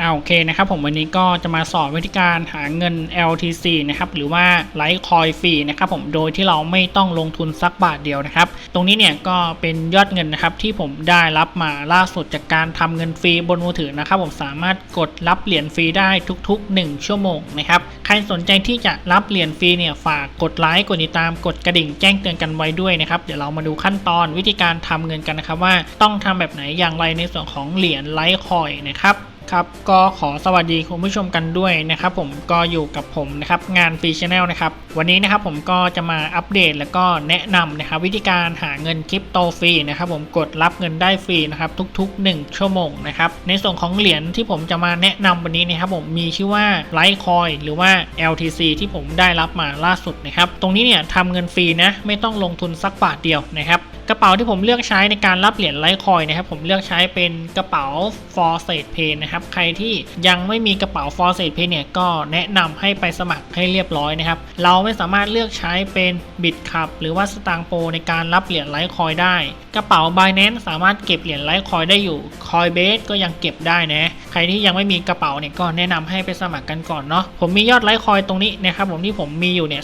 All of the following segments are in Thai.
อ่าโอเคนะครับผมวันนี้ก็จะมาสอนวิธีการหาเงิน LTC นะครับหรือว่าไลท์คอยฟรีนะครับผมโดยที่เราไม่ต้องลงทุนสักบาทเดียวนะครับ ตรงนี้เนี่ยก็เป็นยอดเงินนะครับที่ผมได้รับมาล่าสุดจากการทำเงินฟรีบนมือถือนะครับผมสามารถกดรับเหรียญฟรีได้ทุก ๆ 1 ชั่วโมงนะครับใครสนใจที่จะรับเหรียญฟรีเนี่ยฝากกดไลค์กดติดตามกดกระดิ่งแจ้งเตือนกันไว้ด้วยนะครับเดี๋ยวเรามาดูขั้นตอนวิธีการทำเงินกันนะครับว่าต้องทำแบบไหนอย่างไรในส่วนของเหรียญไลท์คอยนะครับ ครับก็ขอสวัสดีคุณผู้ชมกันด้วยนะครับผมก็อยู่กับผมนะครับงานฟรีชแนลนะครับวันนี้นะครับผมก็จะมาอัปเดตแล้วก็แนะนำนะครับวิธีการหาเงินคริปโตฟรีนะครับผมกดรับเงินได้ฟรีนะครับทุก ๆ 1 ชั่วโมงนะครับในส่วนของเหรียญที่ผมจะมาแนะนำวันนี้นะครับผมมีชื่อว่า Litecoin หรือว่า LTC ที่ผมได้รับมาล่าสุดนะครับตรงนี้เนี่ยทำเงินฟรีนะไม่ต้องลงทุนสักบาทเดียวนะครับ กระเป๋าที่ผมเลือกใช้ในการรับเหรียญไลท์คอยนะครับผมเลือกใช้เป็นกระเป๋า for s a t e Pay นะครับใครที่ยังไม่มีกระเป๋า for s a t e Pay เนี่ยก็แนะนำให้ไปสมัครให้เรียบร้อยนะครับเราไม่สามารถเลือกใช้เป็น Bitcup หรือว่าสตางโปในการรับเหรียญไลท์คอยได้ กระเป๋า Binance สามารถเก็บเหรียญไลท์คอยได้อยู่ Coinbase ก็ยังเก็บได้นะใครที่ยังไม่มีกระเป๋าเนี่ยก็แนะนำให้ไปสมัครกันก่อนเนาะผมมียอดไลท์คอยตรงนี้นะครับผมที่ผมมีอยู่เนี่ย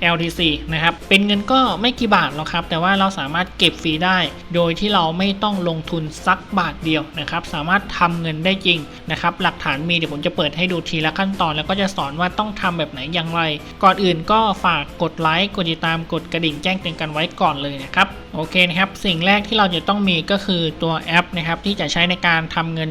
0.05123039 LTC นะครับเป็นเงินก็ไม่กี่บาทหรอกครับ แต่ว่าเราสามารถเก็บฟรีได้ โดยที่เราไม่ต้องลงทุนสักบาทเดียวนะครับ สามารถทำเงินได้จริงนะครับ หลักฐานมีเดี๋ยวผมจะเปิดให้ดูทีละขั้นตอน แล้วก็จะสอนว่าต้องทำแบบไหนอย่างไร ก่อนอื่นก็ฝากกดไลค์ กดติดตาม กดกระดิ่งแจ้งเตือนกันไว้ก่อนเลยนะครับ โอเคนะครับ สิ่งแรกที่เราจะต้องมีก็คือตัวแอปนะครับที่จะใช้ในการทำเงิน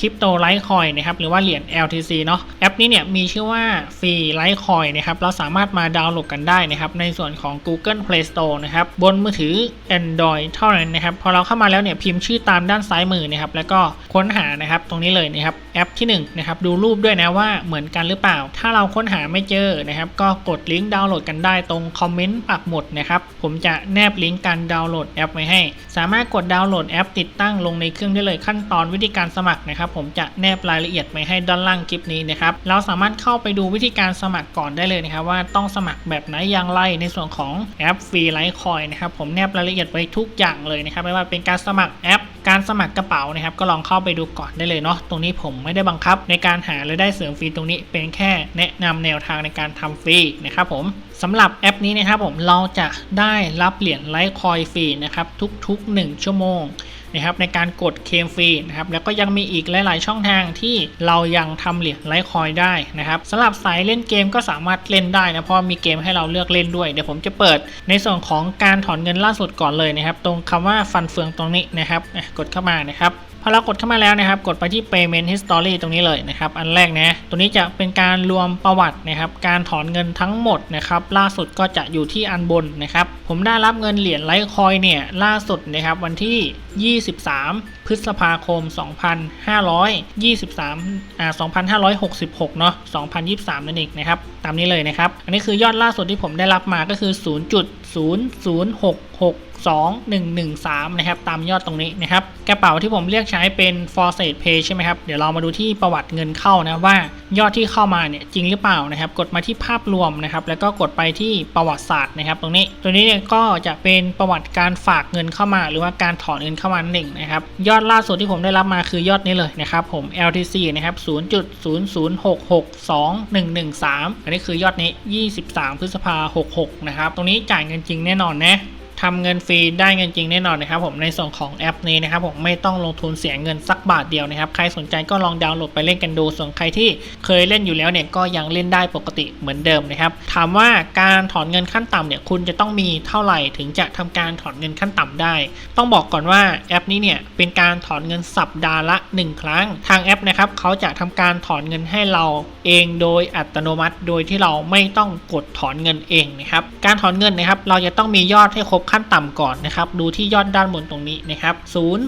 คริปโตไลท์คอยนะครับหรือว่าเหรียญ LTC เนาะ แอปนี้เนี่ยมีชื่อว่าฟรีไลท์คอยนะครับ เราสามารถมาดาวน์โหลดกันได้นะครับในส่วนของ Google Play Store นะครับบนมือถือ Android เท่านั้นนะครับพอเราเข้ามาแล้วเนี่ยพิมพ์ชื่อตามด้านซ้ายมือนะครับแล้วก็ค้นหานะครับตรงนี้เลยนะครับแอปที่1นะครับดูรูปด้วยนะว่าเหมือนกันหรือเปล่า ถ้าเราค้นหาไม่เจอนะครับก็กดลิงก์ดาวน์โหลดกันได้ตรงคอมเมนต์ปักหมุดนะครับผมจะแนบลิงก์การดาวน์โหลดแอปไว้ให้ สามารถกดดาวน์โหลดแอป ติดตั้งลงในเครื่องได้เลยขั้นตอนวิธีการสมัครนะครับผมจะแนบรายละเอียดไว้ให้ด้านล่างคลิปนี้นะครับเราสามารถเข้าไปดูวิธีการสมัครก่อนได้เลยนะครับว่าต้องสมัครแบบไหนอย่างไรในส่วนของแอปฟรีไลท์คอยนะครับผมแนบรายละเอียดไว้ทุกอย่างเลยนะครับไม่ว่าเป็นการสมัครแอป การสมัครกระเป๋านะครับก็ลองเข้าไปดูก่อนได้เลยเนาะตรงนี้ผมไม่ได้บังคับในการหารายได้เสริมฟรีตรงนี้เป็นแค่แนะนำแนวทางในการทำฟรีนะครับผมสำหรับแอปนี้นะครับผมเราจะได้รับเหรียญไลท์คอยฟรีนะครับทุกๆ 1 ชั่วโมง นะครับในการกดเคมฟรีนะครับแล้วก็ยังมีอีกหลาย ๆ ช่องทางที่เรายังทำเหรียญไลท์คอยได้นะครับสำหรับสายเล่นเกมก็สามารถเล่นได้นะเพราะมีเกมให้เราเลือกเล่นด้วย เดี๋ยวผมจะเปิดในส่วนของการถอนเงินล่าสุดก่อนเลยนะครับ ตรงคำว่าฟันเฟืองตรงนี้นะครับกดเข้ามานะครับ พอเรากดเข้ามาแล้วนะครับ กดไปที่ payment history ตรงนี้เลยนะครับ อันแรกนะ ตัวนี้จะเป็นการรวมประวัตินะครับ การถอนเงินทั้งหมดนะครับ ล่าสุดก็จะอยู่ที่อันบนนะครับ ผมได้รับเงินเหรียญไลท์คอยเนี่ย ล่าสุดนะครับวันที่ 23 พฤษภาคม 2523อ่า2566 เนาะ2023 นั่นเองนะครับ ตามนี้เลยนะครับ อันนี้คือยอดล่าสุดที่ผมได้รับมาก็คือ 0.0066 2113 นะครับ ตามยอดตรงนี้นะครับ กระเป๋าที่ผมเรียกใช้เป็น for s a t e Pay ใช่ไหมครับ เดี๋ยวเรามาดูที่ประวัติเงินเข้านะว่ายอดที่เข้ามาเนี่ยจริงหรือเปล่านะครับ กดมาที่ภาพรวมนะครับ แล้วก็กดไปที่ประวัติศาสตร์นะครับ ตรงนี้ ตัวนี้เนี่ยก็จะเป็นประวัติการฝากเงินเข้ามา หรือว่าการถอนเงินเข้ามาหนั่งนะครับ ยอดล่าสุดที่ผมได้รับมาคือยอดนี้เลยนะครับผม LTC นะครับ0.006621113 อันนี้คือยอดนี้ 23 พฤษภา66 นะครับ ตรงนี้จ่ายเงินจริงแน่นอนนะ ทำเงินฟรีได้เงินจริงแน่นอนนะครับผมในส่วนของแอปนี้นะครับผมไม่ต้องลงทุนเสียเงินสักบาทเดียวนะครับใครสนใจก็ลองดาวน์โหลดไปเล่นกันดู ส่วนใครที่เคยเล่นอยู่แล้วเนี่ยก็ยังเล่นได้ปกติเหมือนเดิมนะครับถามว่าการถอนเงินขั้นต่ำเนี่ยคุณจะต้องมีเท่าไหร่ถึงจะทำการถอนเงินขั้นต่ำได้ ต้องบอกก่อนว่าแอปนี้เนี่ยเป็นการถอนเงินสัปดาห์ละ 1 ครั้ง ทางแอปนะครับเขาจะทำการถอนเงินให้เราเองโดยอัตโนมัติ โดยที่เราไม่ต้องกดถอนเงินเองนะครับการถอนเงินนะครับเราจะต้องมียอดให้ครบขั้นต่ำก่อนนะครับ ดูที่ยอดด้านบนตรงนี้นะครับ0 0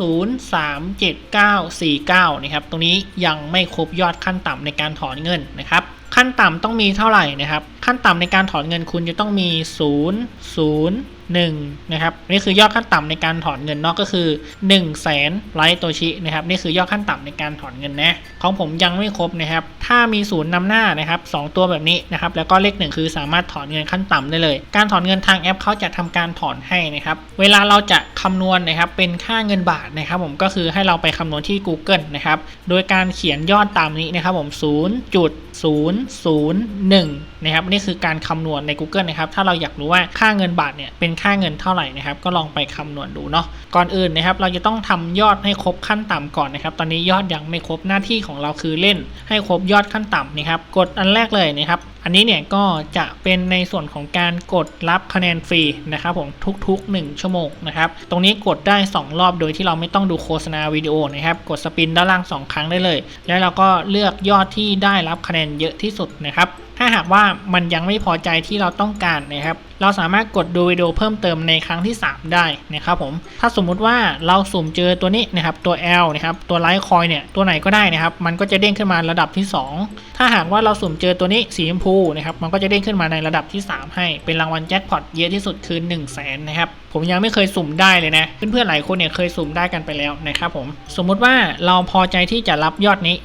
0 3 7 9 4 9นะครับ ตรงนี้ยังไม่ครบยอดขั้นต่ำในการถอนเงินนะครับ ขั้นต่ำต้องมีเท่าไหร่นะครับ ขั้นต่ำในการถอนเงินคุณจะต้องมี 0 0 1นะครับนี่คือยอดขั้นต่ำในการถอนเงินเนอกก็คือ1 0 0 0 0แสนไลท์โตชินะครับนี่คือยอดขั้นต่ำในการถอนเงินนะของผมยังไม่ครบนะครับถ้ามีศูนย์นำหน้านะครับสองตัวแบบนี้นะครับแล้วก็เลขหนึ่งคือสามารถถอนเงินขั้นต่ำได้เลย การถอนเงินทางแอปเขาจะทำการถอนให้นะครับเวลาเราจะคำนวณนะครับเป็นค่าเงินบาทนะครับผมก็คือให้เราไปคำนวณที่ Google นะครับโดยการเขียนยอดตามนี้นะครับผม0.001นะครับนี่คือการคำนวณใน Google นะครับถ้าเราอยากรู้ว่าค่าเงินบาทเนี่ยเป็นค่าเงินเท่าไหร่นะครับ ก็ลองไปคำนวณดูเนาะก่อนอื่นนะครับ เราจะต้องทำยอดให้ครบขั้นต่ำก่อนนะครับ ตอนนี้ยอดยังไม่ครบหน้าที่ของเราคือเล่นให้ครบยอดขั้นต่ำนะครับ กดอันแรกเลยนะครับอันนี้เนี่ยก็จะเป็นในส่วนของการกดรับคะแนนฟรีนะครับผมทุกๆ 1 ชั่วโมงนะครับ ตรงนี้กดได้ 2 รอบโดยที่เราไม่ต้องดูโฆษณาวิดีโอนะครับ กดสปินด้านล่าง 2 ครั้งได้เลย แล้วเราก็เลือกยอดที่ได้รับคะแนนเยอะที่สุดนะครับ ถ้าหากว่ามันยังไม่พอใจที่เราต้องการนะครับ เราสามารถกดดูวิดีโอเพิ่มเติมในครั้งที่ 3 ได้นะครับผม ถ้าสมมุติว่าเราสุ่มเจอตัวนี้นะครับ ตัว L นะครับ ตัวไลท์คอยเนี่ย ตัวไหนก็ได้นะครับ มันก็จะเด้งขึ้นมาระดับที่ 2 ถ้าหากว่าเราสุ่มเจอตัวนี้สีชมพูนะครับมันก็จะเด้งขึ้นมาในระดับที่ 3 ให้เป็นรางวัลแจ็คพอตเยอะที่สุดคือ1 0 0 0 0แสนนะครับผมยังไม่เคยสุ่มได้เลยนะเพื่อนๆหลายคนเนี่ยเคยสุ่มได้กันไปแล้วนะครับผมสมมุติว่าเราพอใจที่จะรับยอดนี้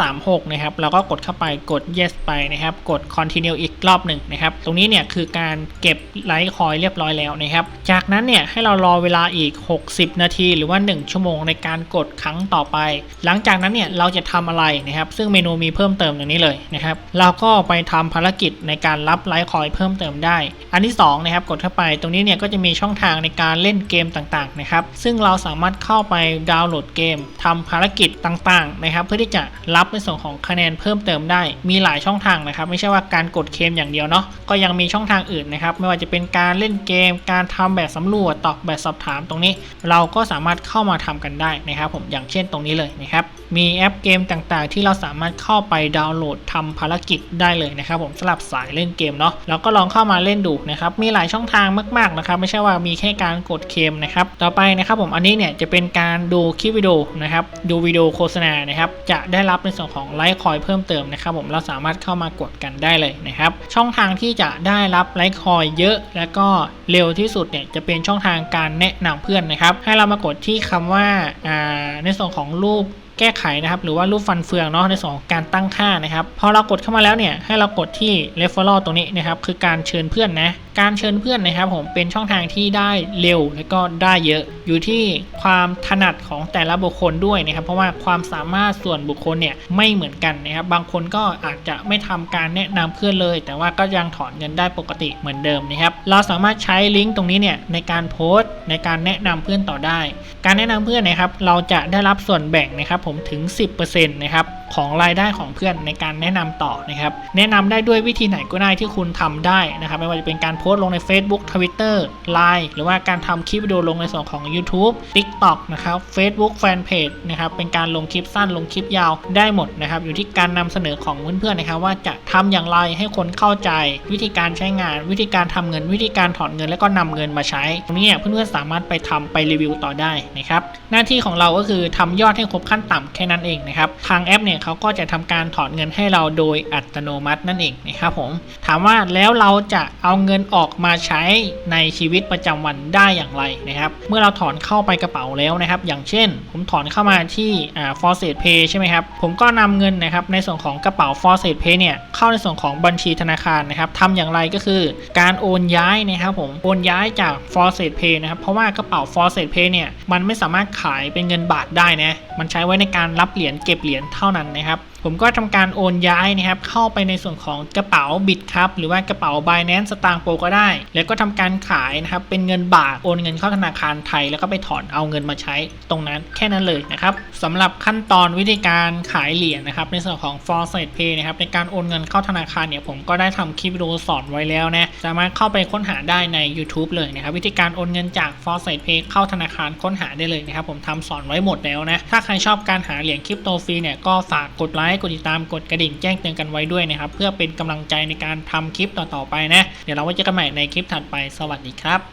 336นะครับเราก็กดเข้าไปกด yes ไปนะครับกด continue อีกรอบหนึ่งนะครับตรงนี้เนี่ยคือการเก็บไลท์คอยเรียบร้อยแล้วนะครับจากนั้นเนี่ยให้เรารอเวลาอีก 60 นาที หรือว่า 1 ชั่วโมงในการกดครั้งต่อไป หลังจากนั้นเนี่ยเราจะทำอะไรนะครับซึ่งเมนูมีเพิ่มเติมตรงนี้เลยนะครับเราก็ไปทำภารกิจในการรับไลท์คอยเพิ่มเติมได้ อันที่สองนะครับกดเข้าไปตรงนี้เนี่ยก็จะมีช่องทางในการเล่นเกมต่างๆนะครับซึ่งเราสามารถเข้าไปดาวน์โหลดเกมทำภารกิจต่างๆนะครับเพื่อที่จะรับในส่วนของคะแนนเพิ่มเติมได้ มีหลายช่องทางนะครับ ไม่ใช่ว่าการกดเกมอย่างเดียวเนาะก็ยังมีช่องทางอื่นนะครับไม่ว่าจะเป็นการเล่นเกม การทำแบบสำรวจตอบแบบสอบถามตรงนี้ เราก็สามารถเข้ามาทำกันได้นะครับ ผมอย่างเช่นตรงนี้เลยนะครับมีแอปเกมต่างๆ ที่เราสามารถเข้าไปดาวน์โหลดทำภารกิจได้เลยนะครับผมสำหรับสายเล่นเกมเนาะเราก็ลองเข้ามาเล่นดูนะครับมีหลายช่องทางมากๆนะครับไม่ใช่ว่ามีแค่การกดเกมนะครับต่อไปนะครับผมอันนี้เนี่ยจะเป็นการดูคลิปวิดีโอนะครับดูวิดีโอโฆษณานะครับจะได้รับในส่วนของไลค์คอยเพิ่มเติมนะครับผมเราสามารถเข้ามากดกันได้เลยนะครับช่องทางที่จะได้รับไลค์คอยเยอะ แล้วก็เร็วที่สุดเนี่ยจะเป็นช่องทางการแนะนำเพื่อนนะครับให้เรามากดที่คำว่าอ่าในส่วนของรูป แก้ไขนะครับ หรือว่ารูปฟันเฟืองเนาะในส่วนของการตั้งค่านะครับ พอเรากดเข้ามาแล้วเนี่ยให้เรากดที่ referral ตรงนี้นะครับ คือการเชิญเพื่อนนะ การเชิญเพื่อนนะครับ ผมเป็นช่องทางที่ได้เร็วและก็ได้เยอะ อยู่ที่ความถนัดของแต่ละบุคคลด้วยนะครับ เพราะว่าความสามารถส่วนบุคคลเนี่ยไม่เหมือนกันนะครับ บางคนก็อาจจะไม่ทำการแนะนำเพื่อนเลย แต่ว่าก็ยังถอนเงินได้ปกติเหมือนเดิมนะครับ เราสามารถใช้ลิงก์ตรงนี้เนี่ยในการโพสต์ในการแนะนำเพื่อนต่อได้ การแนะนำเพื่อนนะครับ เราจะได้รับส่วนแบ่งนะครับผมถึง 10%นะครับ ของรายได้ของเพื่อนในการแนะนำต่อนะครับแนะนำได้ด้วยวิธีไหนก็ได้ที่คุณทำได้นะครับไม่ว่าจะเป็นการโพสต์ลงใน Facebook Twitter Line หรือว่าการทำคลิปวิดีโอลงในส่วนของ YouTube TikTok นะครับ Facebook Fanpage นะครับเป็นการลงคลิปสั้นลงคลิปยาวได้หมดนะครับอยู่ที่การนำเสนอของเพื่อนๆนะครับว่าจะทำอย่างไรให้คนเข้าใจ วิธีการใช้งาน วิธีการทำเงิน วิธีการถอนเงินแล้วก็นำเงินมาใช้ตรงนี้เพื่อนๆสามารถไปทำไปรีวิวต่อได้นะครับหน้าที่ของเราก็คือทำยอดให้ครบขั้นต่ำแค่นั้นเองนะครับทางแอปเนี่ยเขาก็จะทำการถอนเงินให้เราโดยอัตโนมัตินั่นเองนะครับผมถามว่าแล้วเราจะเอาเงินออกมาใช้ในชีวิตประจำวันได้อย่างไรนะครับ เมื่อเราถอนเข้าไปกระเป๋าแล้วนะครับ อย่างเช่น ผมถอนเข้ามาที่อ่า for s a t pay ใช่ไหมครับผมก็นำเงินนะครับในส่วนของกระเป๋า for s a t pay เนี่ยเข้าในส่วนของบัญชีธนาคารนะครับทำอย่างไรก็คือ การโอนย้ายนะครับผมโอนย้ายจาก for s a t pay นะครับเพราะว่ากระเป๋า for s a t pay เนี่ยมันไม่สามารถขายเป็นเงินบาทได้นะมันใช้ไว้ในการรับเหรียญเก็บเหรียญเท่านั้นนะครับ ผมก็ทำการโอนย้ายนะครับเข้าไปในส่วนของกระเป๋าบิตครับหรือว่ากระเป๋า Binance สตางค์โปก็ได้ แล้วก็ทำการขายนะครับเป็นเงินบาทโอนเงินเข้าธนาคารไทย แล้วก็ไปถอนเอาเงินมาใช้ตรงนั้นแค่นั้นเลยนะครับสำหรับขั้นตอนวิธีการขายเหรียญนะครับในส่วนของ f o r s i t Pay นะครับในการโอนเงินเข้าธนาคารเนี่ยผมก็ได้ทำคลิปวิดีโอสอนไว้แล้วนะสามารถเข้าไปค้นหาได้ใน YouTube เลยนะครับวิธีการโอนเงินจาก f o r s i t Pay เข้าธนาคารค้นหาได้เลยนะครับผมทำสอนไว้หมดแล้วนะถ้าใครชอบการหาเหรียญคริปโตฟรีเนี่ยก็ฝากกดไลค์กดติดตามกดกระดิ่งแจ้งเตือนกันไว้ด้วยนะครับ เพื่อเป็นกำลังใจในการทำคลิปต่อๆไปนะ เดี๋ยวเราไว้เจอกันใหม่ในคลิปถัดไปสวัสดีครับ